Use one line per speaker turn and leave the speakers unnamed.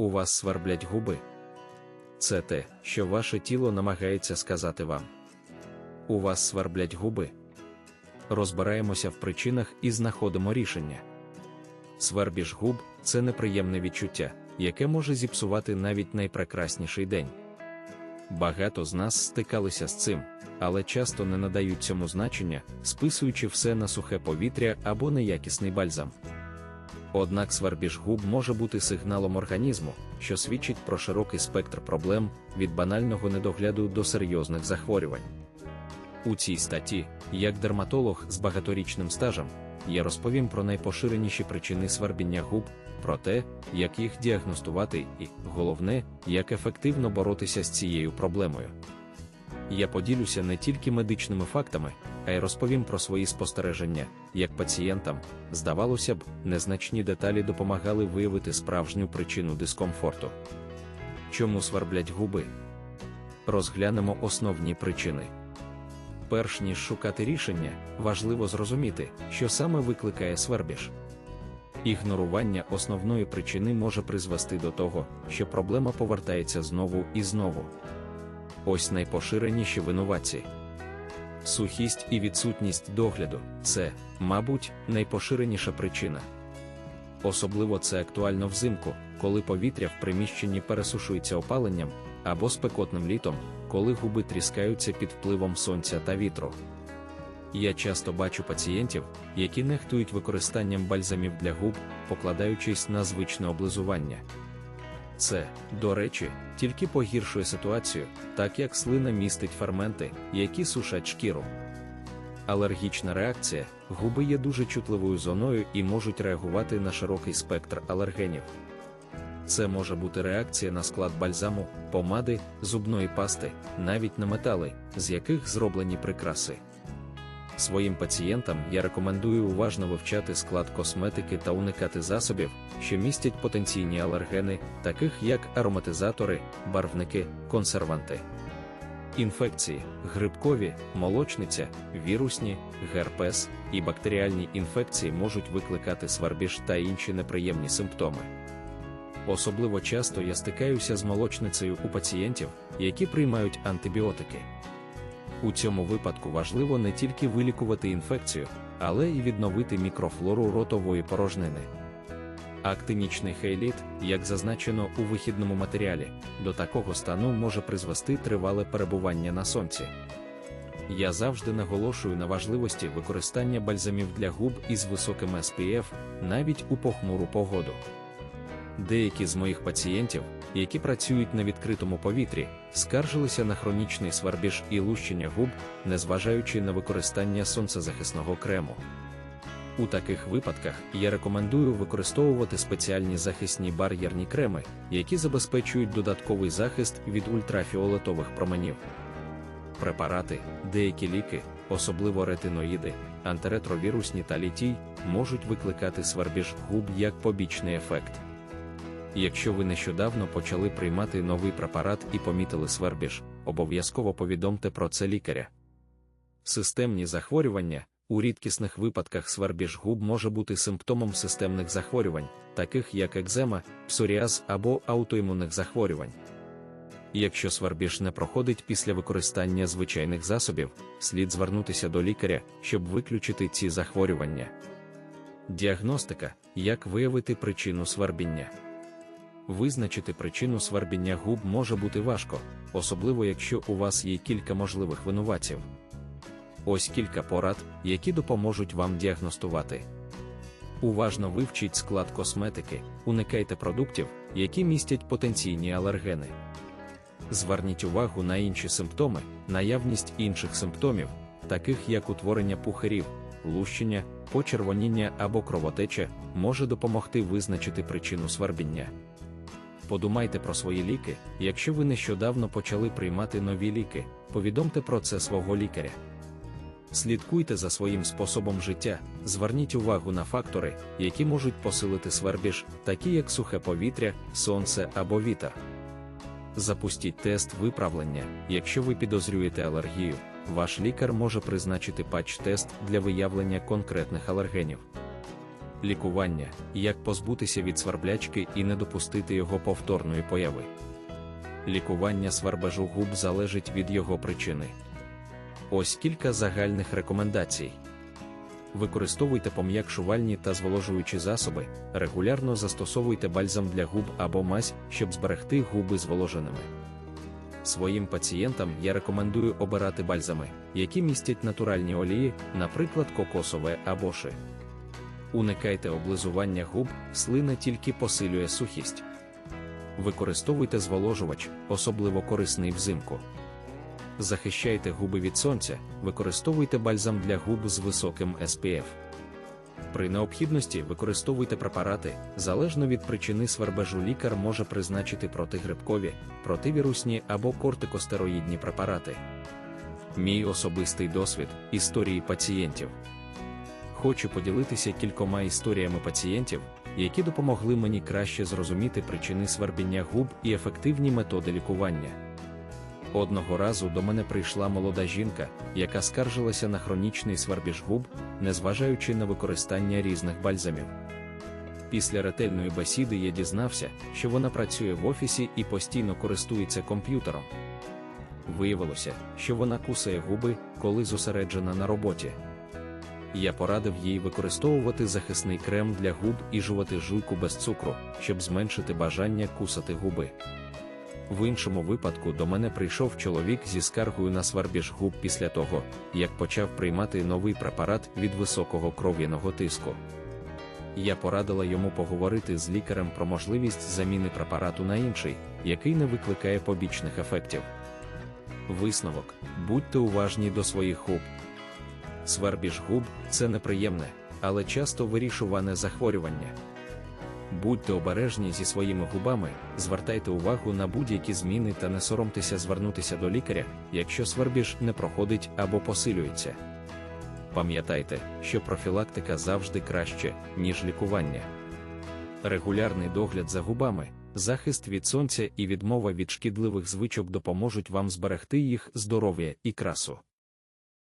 у вас сверблять губи. Це те, що ваше тіло намагається сказати вам. У вас сверблять губи. Розбираємося в причинах і знаходимо рішення. Свербіж губ це неприємне відчуття, яке може зіпсувати навіть найпрекрасніший день. Багато з нас стикалися з цим, але часто не надають цьому значення, списуючи все на сухе повітря або неякісний бальзам. Однак свербіж губ може бути сигналом організму, що свідчить про широкий спектр проблем від банального недогляду до серйозних захворювань. У цій статті, як дерматолог з багаторічним стажем, я розповім про найпоширеніші причини свербіння губ, про те, як їх діагностувати і, головне, як ефективно боротися з цією проблемою. Я поділюся не тільки медичними фактами, а й розповім про свої спостереження, як пацієнтам, здавалося б, незначні деталі допомагали виявити справжню причину дискомфорту. Чому сверблять губи? Розглянемо основні причини. Перш ніж шукати рішення, важливо зрозуміти, що саме викликає свербіж. Ігнорування основної причини може призвести до того, що проблема повертається знову і знову. Ось найпоширеніші винуватці. Сухість і відсутність догляду це, мабуть, найпоширеніша причина. Особливо це актуально взимку, коли повітря в приміщенні пересушується опаленням, або спекотним літом, коли губи тріскаються під впливом сонця та вітру. Я часто бачу пацієнтів, які нехтують використанням бальзамів для губ, покладаючись на звичне облизування. Це, до речі, тільки погіршує ситуацію, так як слина містить ферменти, які сушать шкіру. Алергічна реакція, губи є дуже чутливою зоною і можуть реагувати на широкий спектр алергенів. Це може бути реакція на склад бальзаму, помади, зубної пасти, навіть на метали, з яких зроблені прикраси. Своїм пацієнтам я рекомендую уважно вивчати склад косметики та уникати засобів, що містять потенційні алергени, таких як ароматизатори, барвники, консерванти. Інфекції, грибкові, молочниця, вірусні, герпес і бактеріальні інфекції можуть викликати свербіж та інші неприємні симптоми. Особливо часто я стикаюся з молочницею у пацієнтів, які приймають антибіотики. У цьому випадку важливо не тільки вилікувати інфекцію, але й відновити мікрофлору ротової порожнини. Актинічний хейліт, як зазначено у вихідному матеріалі, до такого стану може призвести тривале перебування на сонці. Я завжди наголошую на важливості використання бальзамів для губ із високим SPF навіть у похмуру погоду. Деякі з моїх пацієнтів, які працюють на відкритому повітрі, скаржилися на хронічний свербіж і лущення губ, незважаючи на використання сонцезахисного крему. У таких випадках я рекомендую використовувати спеціальні захисні бар'єрні креми, які забезпечують додатковий захист від ультрафіолетових променів. Препарати, деякі ліки, особливо ретиноїди, антиретровірусні та літій, можуть викликати свербіж губ як побічний ефект. Якщо ви нещодавно почали приймати новий препарат і помітили свербіж, обов'язково повідомте про це лікаря. Системні захворювання у рідкісних випадках свербіж губ може бути симптомом системних захворювань, таких як екзема, псоріаз або аутоімунних захворювань. Якщо свербіж не проходить після використання звичайних засобів, слід звернутися до лікаря, щоб виключити ці захворювання. Діагностика як виявити причину свербіння. Визначити причину свербіння губ може бути важко, особливо якщо у вас є кілька можливих винуватців. Ось кілька порад, які допоможуть вам діагностувати. Уважно вивчіть склад косметики, уникайте продуктів, які містять потенційні алергени. Зверніть увагу на інші симптоми, наявність інших симптомів, таких як утворення пухарів, лущення, почервоніння або кровотеча, може допомогти визначити причину свербіння. Подумайте про свої ліки, якщо ви нещодавно почали приймати нові ліки, повідомте про це свого лікаря. Слідкуйте за своїм способом життя, зверніть увагу на фактори, які можуть посилити свербіж, такі як сухе повітря, сонце або вітер. Запустіть тест виправлення, якщо ви підозрюєте алергію, ваш лікар може призначити патч-тест для виявлення конкретних алергенів. Лікування як позбутися від сверблячки і не допустити його повторної появи. Лікування свербежу губ залежить від його причини. Ось кілька загальних рекомендацій. Використовуйте пом'якшувальні та зволожуючі засоби, регулярно застосовуйте бальзам для губ або мазь, щоб зберегти губи зволоженими. Своїм пацієнтам я рекомендую обирати бальзами, які містять натуральні олії, наприклад, кокосове або ши. Уникайте облизування губ, слина тільки посилює сухість. Використовуйте зволожувач, особливо корисний взимку. Захищайте губи від сонця, використовуйте бальзам для губ з високим SPF. При необхідності використовуйте препарати, залежно від причини свербежу лікар може призначити протигрибкові, противірусні або кортикостероїдні препарати. Мій особистий досвід історії пацієнтів. Хочу поділитися кількома історіями пацієнтів, які допомогли мені краще зрозуміти причини свербіння губ і ефективні методи лікування. Одного разу до мене прийшла молода жінка, яка скаржилася на хронічний свербіж губ, незважаючи на використання різних бальзамів. Після ретельної бесіди я дізнався, що вона працює в офісі і постійно користується комп'ютером. Виявилося, що вона кусає губи, коли зосереджена на роботі. Я порадив їй використовувати захисний крем для губ і жувати жуйку без цукру, щоб зменшити бажання кусати губи. В іншому випадку до мене прийшов чоловік зі скаргою на свербіж губ після того, як почав приймати новий препарат від високого кров'яного тиску. Я порадила йому поговорити з лікарем про можливість заміни препарату на інший, який не викликає побічних ефектів. Висновок: будьте уважні до своїх губ. Свербіж губ це неприємне, але часто вирішуване захворювання. Будьте обережні зі своїми губами, звертайте увагу на будь-які зміни та не соромтеся звернутися до лікаря, якщо свербіж не проходить або посилюється. Пам'ятайте, що профілактика завжди краще, ніж лікування. Регулярний догляд за губами, захист від сонця і відмова від шкідливих звичок допоможуть вам зберегти їх здоров'я і красу.